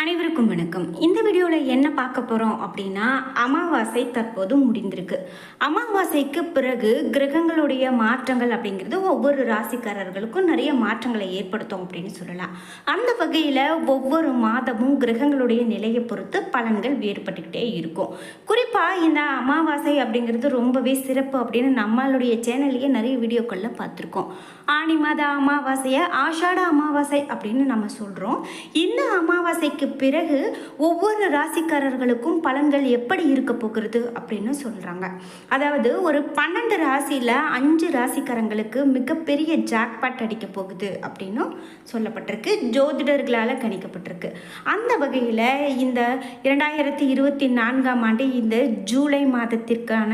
அனைவருக்கும் வணக்கம். இந்த வீடியோவில் என்ன பார்க்க போகிறோம் அப்படின்னா அமாவாசை தற்போது முடிந்திருக்கு. அமாவாசைக்கு பிறகு கிரகங்களுடைய மாற்றங்கள் அப்படிங்கிறது ஒவ்வொரு ராசிக்காரர்களுக்கும் நிறைய மாற்றங்களை ஏற்படுத்தும் அப்படின்னு சொல்லலாம். அந்த வகையில் ஒவ்வொரு மாதமும் கிரகங்களுடைய நிலையை பொறுத்து பலன்கள் வேறுபட்டுக்கிட்டே இருக்கும். குறிப்பாக இந்த அமாவாசை அப்படிங்கிறது ரொம்பவே சிறப்பு அப்படின்னு நம்மளுடைய சேனல்லையே நிறைய வீடியோக்களில் பார்த்துருக்கோம். ஆனி மாத அமாவாசையை ஆஷாட அமாவாசை அப்படின்னு நம்ம சொல்கிறோம் இந்த அமாவாசைக்கு பிறகு ஒவ்வொரு ராசிக்காரர்களுக்கும் பலன்கள் எப்படி இருக்க போகிறது அப்படின்னு சொல்கிறாங்க அதாவது ஒரு பன்னெண்டு ராசியில் அஞ்சு ராசிக்காரங்களுக்கு மிகப்பெரிய ஜாக்பாட் அடிக்க போகுது அப்படின்னும் சொல்லப்பட்டிருக்கு. ஜோதிடர்களால் கணிக்கப்பட்டிருக்கு. அந்த வகையில் இந்த இரண்டாயிரத்தி இருபத்தி நான்காம் ஆண்டு இந்த ஜூலை மாதத்திற்கான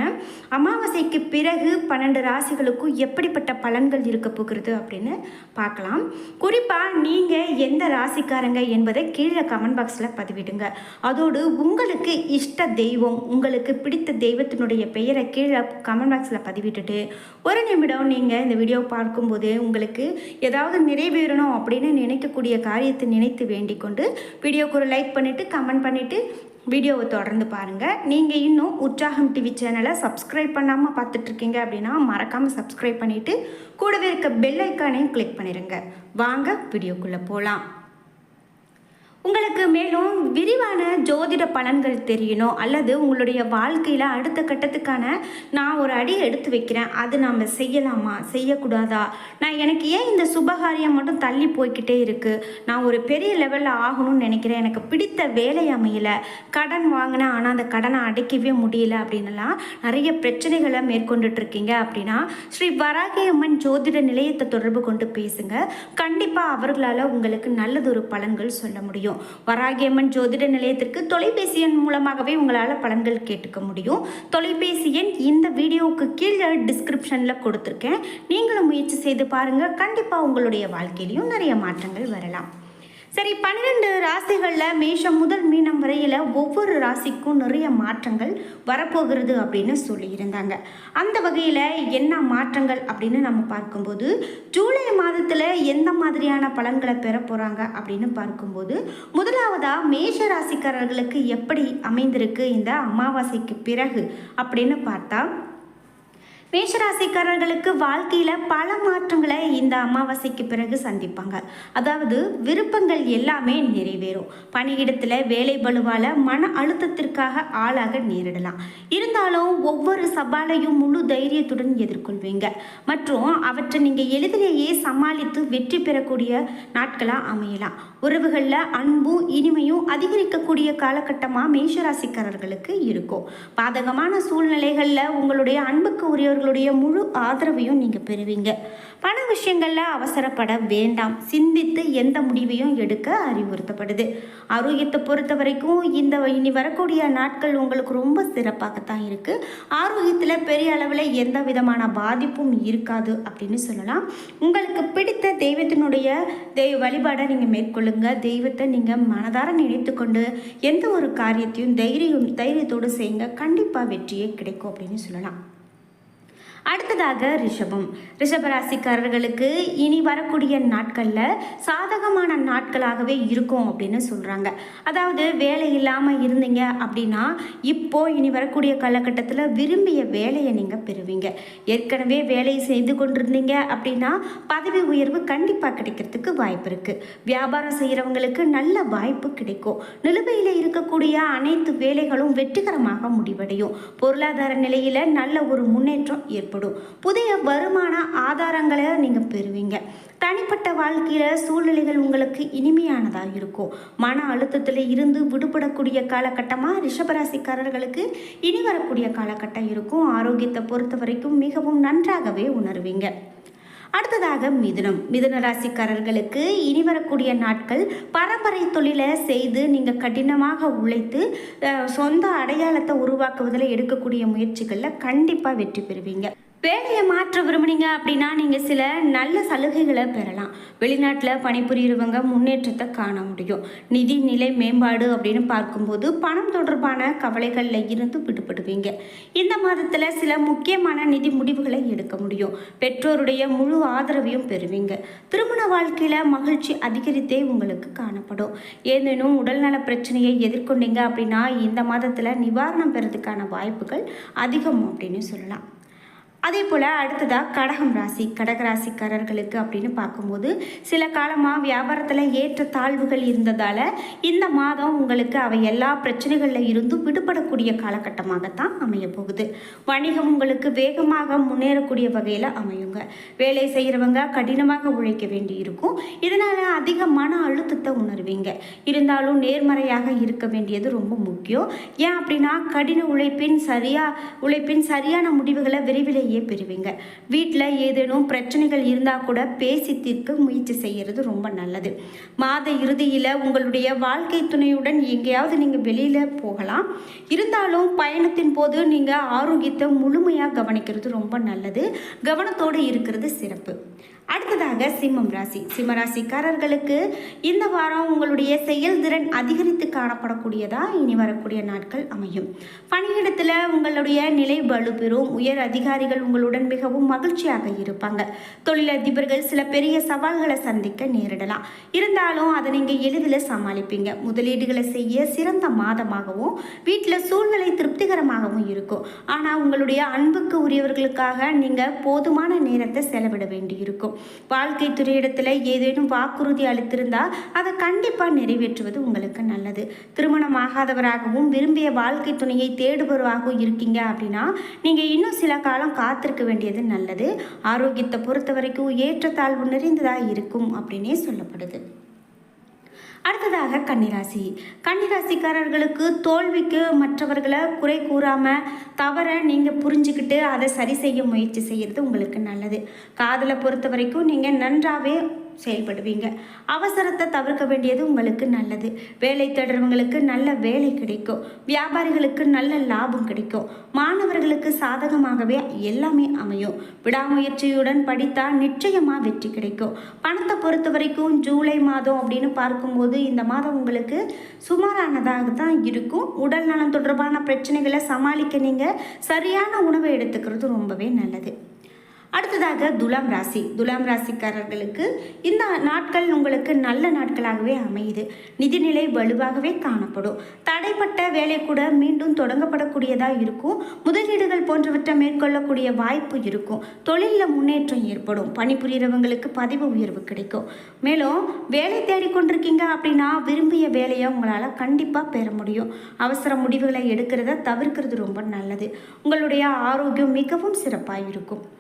அமாவாசைக்கு பிறகு பன்னெண்டு ராசிகளுக்கும் எப்படிப்பட்ட பலன்கள் இருக்க போகிறது அப்படின்னு பார்க்கலாம். குறிப்பாக நீங்கள் எந்த ராசிக்காரங்க என்பதை கீழே கமெண்ட் பாக்ஸில் பதிவிடுங்க. அதோடு உங்களுக்கு இஷ்ட தெய்வம் உங்களுக்கு பிடித்த தெய்வத்தினுடைய பெயரை கீழே கமெண்ட் பாக்ஸில் பதிவிட்டுட்டு ஒரு நிமிடம் நீங்கள் இந்த வீடியோ பார்க்கும்போது உங்களுக்கு ஏதாவது நிறைவேறணும் அப்படின்னு நினைக்கக்கூடிய காரியத்தை நினைத்து வேண்டிக் கொண்டு வீடியோக்கு ஒரு லைக் பண்ணிவிட்டு கமெண்ட் பண்ணிவிட்டு வீடியோவை தொடர்ந்து பாருங்கள் நீங்கள் இன்னும் உற்சாகம் டிவி சேனலை சப்ஸ்கிரைப் பண்ணாமல் பார்த்துட்ருக்கீங்க அப்படின்னா மறக்காமல் சப்ஸ்கிரைப் பண்ணிவிட்டு கூடவே இருக்க பெல் ஐக்கானையும் கிளிக் பண்ணிடுங்க வாங்க வீடியோக்குள்ளே போகலாம் உங்களுக்கு மேலும் விரிவான ஜோதிட பலன்கள் தெரியணும் அல்லது உங்களுடைய வாழ்க்கையில் அடுத்த கட்டத்துக்கான நான் ஒரு அடி எடுத்து வைக்கிறேன். அது நாம் செய்யலாமா? செய்யக்கூடாதா? நான் எனக்கு ஏன் இந்த சுபகாரியம் மட்டும் தள்ளி போய்க்கிட்டே இருக்குது நான் ஒரு பெரிய லெவலில் ஆகணும்னு நினைக்கிறேன். எனக்கு பிடித்த வேலை அமையல. கடன் வாங்கினேன். ஆனால் அந்த கடனை அடைக்கவே முடியல அப்படின்லாம் நிறைய பிரச்சனைகளை மேற்கொண்டுட்டு இருக்கீங்க அப்படின்னா ஸ்ரீ வராகியம்மன் ஜோதிட நிலையத்தை தொடர்பு கொண்டு பேசுங்க. கண்டிப்பாக அவர்களால் உங்களுக்கு நல்லதொரு பலன்கள் சொல்ல முடியும். வராகியம்மன் ஜோதிட நிலையத்திற்கு தொலைபேசி எண் மூலமாகவே உங்களால் பலன்கள் கேட்டுக்க முடியும். தொலைபேசி எண் இந்த வீடியோவுக்கு கீழே டிஸ்கிரிப்ஷனில் கொடுத்துருக்கேன். நீங்களும் முயற்சி செய்து பாருங்கள் கண்டிப்பாக உங்களுடைய வாழ்க்கையிலையும் நிறைய மாற்றங்கள் வரலாம். சரி பன்னிரெண்டு ராசிகளில் மேஷம் முதல் மீனம் வரையில் ஒவ்வொரு ராசிக்கும் நிறைய மாற்றங்கள் வரப்போகிறது அப்படின்னு சொல்லியிருந்தாங்க. அந்த வகையில் என்ன மாற்றங்கள் அப்படின்னு நம்ம பார்க்கும்போது ஜூலை மாதத்தில் எந்த மாதிரியான பலன்களை பெற போகிறாங்க அப்படின்னு பார்க்கும்போது முதலாவதாக மேஷ ராசிக்காரர்களுக்கு எப்படி அமைந்திருக்கு இந்த அமாவாசைக்கு பிறகு அப்படின்னு பார்த்தா மேஷராசிக்காரர்களுக்கு வாழ்க்கையில் பல மாற்றங்களை இந்த அமாவாசைக்கு பிறகு சந்திப்பாங்க. அதாவது விருப்பங்கள் எல்லாமே நிறைவேறும். பணியிடத்தில் வேலை பலுவால் மன அழுத்தத்திற்காக ஆளாக நேரிடலாம். இருந்தாலும் ஒவ்வொரு சவாலையும் முழு தைரியத்துடன் எதிர்கொள்வீங்க. மற்றும் அவற்றை நீங்கள் எளிதிலேயே சமாளித்து வெற்றி பெறக்கூடிய நாட்களாக அமையலாம். உறவுகளில் அன்பும் இனிமையும் அதிகரிக்கக்கூடிய காலகட்டமாக மேஷராசிக்காரர்களுக்கு இருக்கும். பாதகமான சூழ்நிலைகளில் உங்களுடைய அன்புக்கு அவர்களுடைய முழு ஆதரவையும் நீங்கள் பெறுவீங்க. பண விஷயங்களில் அவசரப்பட வேண்டாம். சிந்தித்து எந்த முடிவையும் எடுக்க அறிவுறுத்தப்படுது. ஆரோக்கியத்தை பொறுத்த வரைக்கும் இந்த இனி வரக்கூடிய நாட்கள் உங்களுக்கு ரொம்ப சிறப்பாகத்தான் இருக்குது ஆரோக்கியத்தில் பெரிய அளவில் எந்த விதமான பாதிப்பும் இருக்காது அப்படின்னு சொல்லலாம். உங்களுக்கு பிடித்த தெய்வத்தினுடைய தெய்வ வழிபாடை நீங்கள் மேற்கொள்ளுங்க. தெய்வத்தை நீங்கள் மனதார நினைத்து கொண்டு எந்த ஒரு காரியத்தையும் தைரியம் தைரியத்தோடு செய்யுங்க. கண்டிப்பாக வெற்றியே கிடைக்கும் அப்படின்னு சொல்லலாம். அடுத்ததாக ரிஷபம். ரிஷபராசிக்காரர்களுக்கு இனி வரக்கூடிய நாட்களில் சாதகமான நாட்களாகவே இருக்கும் அப்படின்னு சொல்கிறாங்க அதாவது வேலை இல்லாமல் இருந்தீங்க அப்படின்னா இப்போ இனி வரக்கூடிய காலகட்டத்தில் விரும்பிய வேலையை நீங்கள் பெறுவீங்க. ஏற்கனவே வேலையை செய்து கொண்டிருந்தீங்க அப்படின்னா பதவி உயர்வு கண்டிப்பாக கிடைக்கிறதுக்கு வாய்ப்பு இருக்குது வியாபாரம் செய்கிறவங்களுக்கு நல்ல வாய்ப்பு கிடைக்கும். நிலுவையில் இருக்கக்கூடிய அனைத்து வேலைகளும் வெற்றிகரமாக முடிவடையும். பொருளாதார நிலையில் நல்ல ஒரு முன்னேற்றம் ஏற்படும். புதிய வருமான ஆதாரங்களை நீங்கள் பெறுவீங்க. தனிப்பட்ட வாழ்க்கையில் சூழ்நிலைகள் உங்களுக்கு இனிமையானதாக இருக்கும். மன அழுத்தத்தில் இருந்து விடுபடக்கூடிய காலகட்டமாக ரிஷபராசிக்காரர்களுக்கு இனி வரக்கூடிய காலகட்டம் இருக்கும். ஆரோக்கியத்தை பொறுத்த வரைக்கும் மிகவும் நன்றாகவே உணர்வீங்க. அடுத்ததாக மிதுனம். மிதுன ராசிக்காரர்களுக்கு இனி வரக்கூடிய நாட்கள் பரம்பரை தொழிலை செய்து நீங்கள் கடினமாக உழைத்து சொந்த அடையாளத்தை உருவாக்குவதில் எடுக்கக்கூடிய முயற்சிகளில் கண்டிப்பாக வெற்றி பெறுவீங்க. வேலையை மாற்ற விரும்புனீங்க அப்படின்னா நீங்கள் சில நல்ல சலுகைகளை பெறலாம். வெளிநாட்டில் பணிபுரியிறவங்க முன்னேற்றத்தை காண முடியும். நிதி நிலை மேம்பாடு அப்படின்னு பார்க்கும்போது பணம் தொடர்பான கவலைகளில் இருந்து விடுபடுவீங்க. இந்த மாதத்தில் சில முக்கியமான நிதி முடிவுகளை எடுக்க முடியும். பெற்றோருடைய முழு ஆதரவையும் பெறுவீங்க. திருமண வாழ்க்கையில் மகிழ்ச்சி அதிகரித்தே உங்களுக்கு காணப்படும். ஏதேனும் உடல்நல பிரச்சனையை எதிர்கொண்டீங்க அப்படின்னா இந்த மாதத்தில் நிவாரணம் பெறதுக்கான வாய்ப்புகள் அதிகம் அப்படின்னு சொல்லலாம். அதே போல் அடுத்ததாக கடகம் ராசி கடக ராசிக்காரர்களுக்கு அப்படின்னு பார்க்கும்போது சில காலமாக வியாபாரத்தில் ஏற்ற தாழ்வுகள் இருந்ததால் இந்த மாதம் உங்களுக்கு அவை எல்லா பிரச்சனைகளில் இருந்தும் விடுபடக்கூடிய காலகட்டமாகத்தான் அமைய போகுது. வணிகம் உங்களுக்கு வேகமாக முன்னேறக்கூடிய வகையில் அமையுங்க. வேலை செய்கிறவங்க கடினமாக உழைக்க வேண்டி இருக்கும் இதனால் அதிக மன அழுத்தத்தை உணர்வீங்க. இருந்தாலும் நேர்மறையாக இருக்க வேண்டியது ரொம்ப முக்கியம். ஏன் அப்படின்னா கடின உழைப்பின் சரியாக உழைப்பின் சரியான முடிவுகளை விரைவிலேயே பெறுவீங்க வீட்டில் ஏதேனும் பிரச்சனைகள் இருந்தால் கூட பேசி தீர்க்க முயற்சி செய்கிறது ரொம்ப நல்லது. மாத இறுதியில் உங்களுடைய வாழ்க்கை துணையுடன் எங்கேயாவது நீங்கள் வெளியில் போகலாம். இருந்தாலும் பயணத்தின் போது நீங்கள் ஆரோக்கியத்தை முழுமையாக கவனிக்கிறது ரொம்ப நல்லது. கவனத்தோடு இருக்கிறது சிறப்பு. அடுத்ததாக சிம்மம் ராசி. சிம்ம ராசிக்காரர்களுக்கு இந்த வாரம் உங்களுடைய செயல்திறன் அதிகரித்து காணப்படக்கூடியதா? இனி வரக்கூடிய நாட்கள் அமையும். பணியிடத்தில் உங்களுடைய நிலை வலுப்பெறும். உயர் அதிகாரிகள் உங்களுடன் மிகவும் மகிழ்ச்சியாக இருப்பாங்க. தொழிலதிபர்கள் சில பெரிய சவால்களை சந்திக்க நேரிடலாம். இருந்தாலும் அதை நீங்கள் எளிதில் சமாளிப்பீங்க. முதலீடுகளை செய்ய சிறந்த மாதமாகவும் வீட்டில் சூழ்நிலை திருப்திகரமாகவும் இருக்கும். ஆனால் உங்களுடைய அன்புக்கு உரியவர்களுக்காக நீங்கள் போதுமான நேரத்தை செலவிட வேண்டியிருக்கும். வாழ்க்கை துறையிடத்தில் ஏதேனும் வாக்குறுதி அளித்திருந்தால் அதை கண்டிப்பாக நிறைவேற்றுவது உங்களுக்கு நல்லது. திருமணம் ஆகாதவராகவும் விரும்பிய வாழ்க்கை துணையை தேடுபவராகவும் இருக்கீங்க அப்படின்னா நீங்கள் இன்னும் சில காலம் காத்திருக்க வேண்டியது நல்லது. ஆரோக்கியத்தை பொறுத்த வரைக்கும் ஏற்றத்தாழ்வு நிறைந்ததாக இருக்கும் அப்படின்னே சொல்லப்படுது. அடுத்ததாக கன்னிராசி. கன்னிராசிக்காரர்களுக்கு தோல்விக்கு மற்றவர்களை குறை கூறாமல் தவற நீங்கள் புரிஞ்சுக்கிட்டு அதை சரி செய்ய முயற்சி செய்கிறது உங்களுக்கு நல்லது. காதலை பொறுத்த வரைக்கும் நீங்கள் நன்றாகவே செயல்படுவீங்க. அவசரத்தை தவிர்க்க வேண்டியது உங்களுக்கு நல்லது. வேலை தேடுறவங்களுக்கு நல்ல வேலை கிடைக்கும். வியாபாரிகளுக்கு நல்ல லாபம் கிடைக்கும். மாணவர்களுக்கு சாதகமாகவே எல்லாமே அமையும். விடாமுயற்சியுடன் படித்தால் நிச்சயமாக வெற்றி கிடைக்கும். பணத்தை பொறுத்த வரைக்கும் ஜூலை மாதம் அப்படின்னு பார்க்கும்போது இந்த மாதம் உங்களுக்கு சுமாரானதாக தான் இருக்கும். உடல் நலம் தொடர்பான பிரச்சனைகளை சமாளிக்க நீங்கள் சரியான உணவை எடுத்துக்கிறது ரொம்பவே நல்லது. அடுத்ததாக துலாம் ராசி. துலாம் ராசிக்காரர்களுக்கு இந்த நாட்கள் உங்களுக்கு நல்ல நாட்களாகவே அமையுது. நிதிநிலை வலுவாகவே காணப்படும். தடைப்பட்ட வேலை கூட மீண்டும் தொடங்கப்படக்கூடியதாக இருக்கும். முதலீடுகள் போன்றவற்றை மேற்கொள்ளக்கூடிய வாய்ப்பு இருக்கும். தொழிலில் முன்னேற்றம் ஏற்படும். பணிபுரியறவங்களுக்கு பதவி உயர்வு கிடைக்கும். மேலும் வேலை தேடிக்கொண்டிருக்கீங்க அப்படின்னா விரும்பிய வேலையை உங்களால் கண்டிப்பாக பெற முடியும். அவசர முடிவுகளை எடுக்கிறத தவிர்க்கிறது ரொம்ப நல்லது. உங்களுடைய ஆரோக்கியம் மிகவும் சிறப்பாக இருக்கும்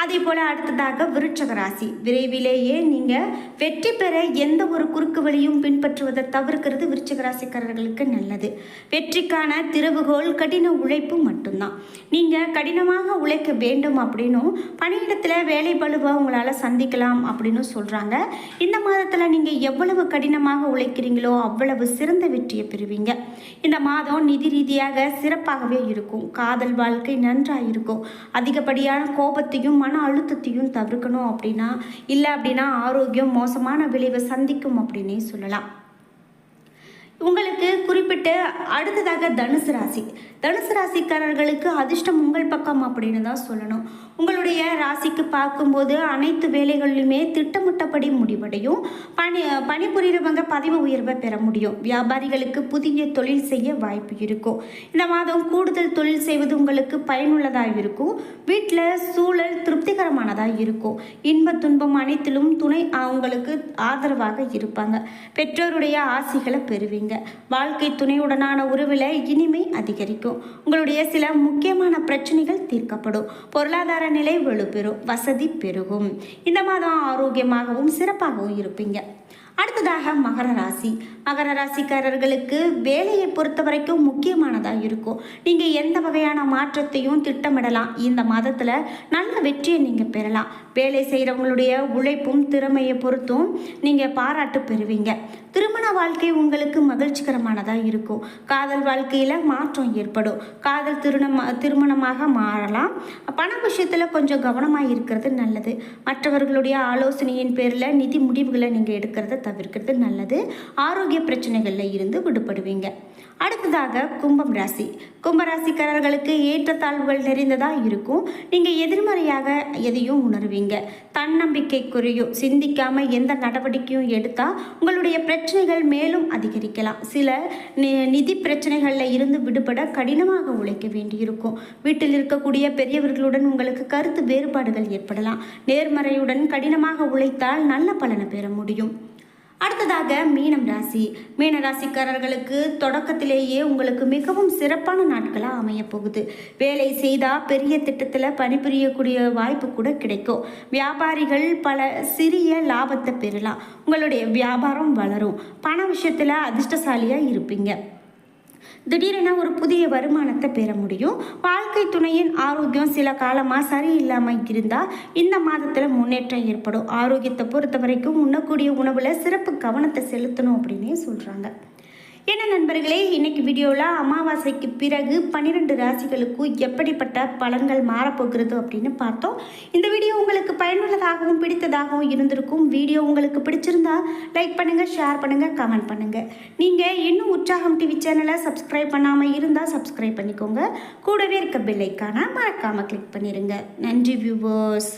அதே போல் அடுத்ததாக விருட்சக ராசி விரைவிலேயே நீங்கள் வெற்றி பெற எந்த ஒரு குறுக்கு வழியும் பின்பற்றுவதை தவிர்க்கிறது விருட்சக ராசிக்காரர்களுக்கு நல்லது. வெற்றிக்கான திறவுகோல் கடின உழைப்பு மட்டும்தான். நீங்கள் கடினமாக உழைக்க வேண்டும் அப்படின்னும் பணியிடத்தில் வேலை பழுவை உங்களால் சந்திக்கலாம் அப்படின்னு சொல்கிறாங்க இந்த மாதத்தில் நீங்கள் எவ்வளவு கடினமாக உழைக்கிறீங்களோ அவ்வளவு சிறந்த வெற்றியை பெறுவீங்க. இந்த மாதம் நிதி ரீதியாக சிறப்பாகவே இருக்கும். காதல் வாழ்க்கை நன்றாக இருக்கும் அதிகப்படியான கோபத்தையும் மன அழுத்தத்தையும் தவிர்க்கணும் அப்படின்னா இல்லை அப்படின்னா ஆரோக்கியம் மோசமான விளைவை சந்திக்கும் அப்படின்னே சொல்லலாம். உங்களுக்கு குறிப்பிட்டு அடுத்ததாக தனுசு ராசி. தனுசு ராசிக்காரர்களுக்கு அதிர்ஷ்டம் உங்கள் பக்கம் அப்படின்னு தான் சொல்லணும். உங்களுடைய ராசிக்கு பார்க்கும்போது அனைத்து வேலைகளிலுமே திட்டமிட்டபடி முடிவடையும். பணி பணிபுரிகிறவங்க பதவி உயர்வை பெற முடியும். வியாபாரிகளுக்கு புதிய தொழில் செய்ய வாய்ப்பு இருக்கும். இந்த மாதம் கூடுதல் தொழில் செய்வது உங்களுக்கு பயனுள்ளதாக இருக்கும். வீட்டில் சூழல் திருப்திகரமானதாக இருக்கும். இன்ப துன்பம் அனைத்திலும் துணை அவங்களுக்கு ஆதரவாக இருப்பாங்க. பெற்றோருடைய ஆசைகளை பெறுவீங்க. வாழ்க்கை துணையுடனான உறவில் இனிமை அதிகரிக்கும். உங்களுடைய சில முக்கியமான பிரச்சனைகள் தீர்க்கப்படும். பொருளாதார நிலை வலுப்பெறும். வசதி பெருகும். இந்த மாதம் ஆரோக்கியமாகவும் சிறப்பாகவும் இருப்பீங்க. அடுத்ததாக மகர ராசி. மகர ராசிக்காரர்களுக்கு வேலையை பொறுத்த வரைக்கும் முக்கியமானதாக இருக்கும். நீங்கள் எந்த வகையான மாற்றத்தையும் திட்டமிடலாம். இந்த மாதத்தில் நல்ல வெற்றியை நீங்கள் பெறலாம். வேலை செய்கிறவங்களுடைய உழைப்பும் திறமையை பொறுத்தும் நீங்கள் பாராட்டு பெறுவீங்க. திருமண வாழ்க்கை உங்களுக்கு மகிழ்ச்சிகரமானதாக இருக்கும். காதல் வாழ்க்கையில் மாற்றம் ஏற்படும். காதல் திருணம் திருமணமாக மாறலாம். பண விஷயத்தில் கொஞ்சம் கவனமாக இருக்கிறது நல்லது. மற்றவர்களுடைய ஆலோசனையின் பேரில் நிதி முடிவுகளை நீங்கள் எடுக்கிறத தவிர்க்கிறது நல்லது. ஆரோக்கிய பிரச்சனைகளில் இருந்து விடுபடுவீங்க. அடுத்ததாக கும்பம் ராசி. கும்பராசிக்காரர்களுக்கு ஏற்றத்தாழ்வுகள் நிறைந்ததாக இருக்கும். நீங்கள் எதிர்மறையாக எதையும் உணர்வீங்க. தன்னம்பிக்கை குறையும் சிந்திக்காமல் எந்த நடவடிக்கையும் எடுத்தால் உங்களுடைய பிரச்சனைகள் மேலும் அதிகரிக்கலாம். சில நி- நிதி பிரச்சனைகளில் இருந்து விடுபட கடினமாக உழைக்க வேண்டியிருக்கும். வீட்டில் இருக்கக்கூடிய பெரியவர்களுடன் உங்களுக்கு கருத்து வேறுபாடுகள் ஏற்படலாம். நேர்மறையுடன் கடினமாக உழைத்தால் நல்ல பலனை பெற முடியும். அடுத்ததாக மீனம் ராசி. மீன ராசிக்காரர்களுக்கு தொடக்கத்திலேயே உங்களுக்கு மிகவும் சிறப்பான நாட்களாக அமைய போகுது. வேலை செய்தால் பெரிய திட்டத்தில் பணிபுரியக்கூடிய வாய்ப்பு கூட கிடைக்கும். வியாபாரிகள் பல சிறிய லாபத்தை பெறலாம். உங்களுடைய வியாபாரம் வளரும். பண விஷயத்தில் அதிர்ஷ்டசாலியாக இருப்பீங்க. திடீரென ஒரு புதிய வருமானத்தை பெற முடியும். வாழ்க்கை துணையின் ஆரோக்கியம் சில காலமாக சரியில்லாமல் இருந்தால் இந்த மாதத்தில் முன்னேற்றம் ஏற்படும். ஆரோக்கியத்தை பொறுத்த வரைக்கும் உண்ணக்கூடிய உணவில் சிறப்பு கவனத்தை செலுத்தணும் அப்படின்னே சொல்கிறாங்க என்ன நண்பர்களே இன்னைக்கு வீடியோவில் அமாவாசைக்கு பிறகு பன்னிரெண்டு ராசிகளுக்கும் எப்படிப்பட்ட பலன்கள் மாறப்போகிறது அப்படின்னு பார்த்தோம். இந்த வீடியோ உங்களுக்கு பயனுள்ளதாகவும் பிடித்ததாகவும் இருந்திருக்கும். வீடியோ உங்களுக்கு பிடிச்சிருந்தா லைக் பண்ணுங்கள் ஷேர் பண்ணுங்கள் கமெண்ட் பண்ணுங்கள் நீங்கள் இன்னும் உற்சாகம் டிவி சேனலை சப்ஸ்கிரைப் பண்ணாமல் இருந்தால் சப்ஸ்கிரைப் பண்ணிக்கோங்க. கூடவே இருக்க பெல்லைக்கான மறக்காமல் கிளிக் பண்ணிடுங்க நன்றி வியூவர்ஸ்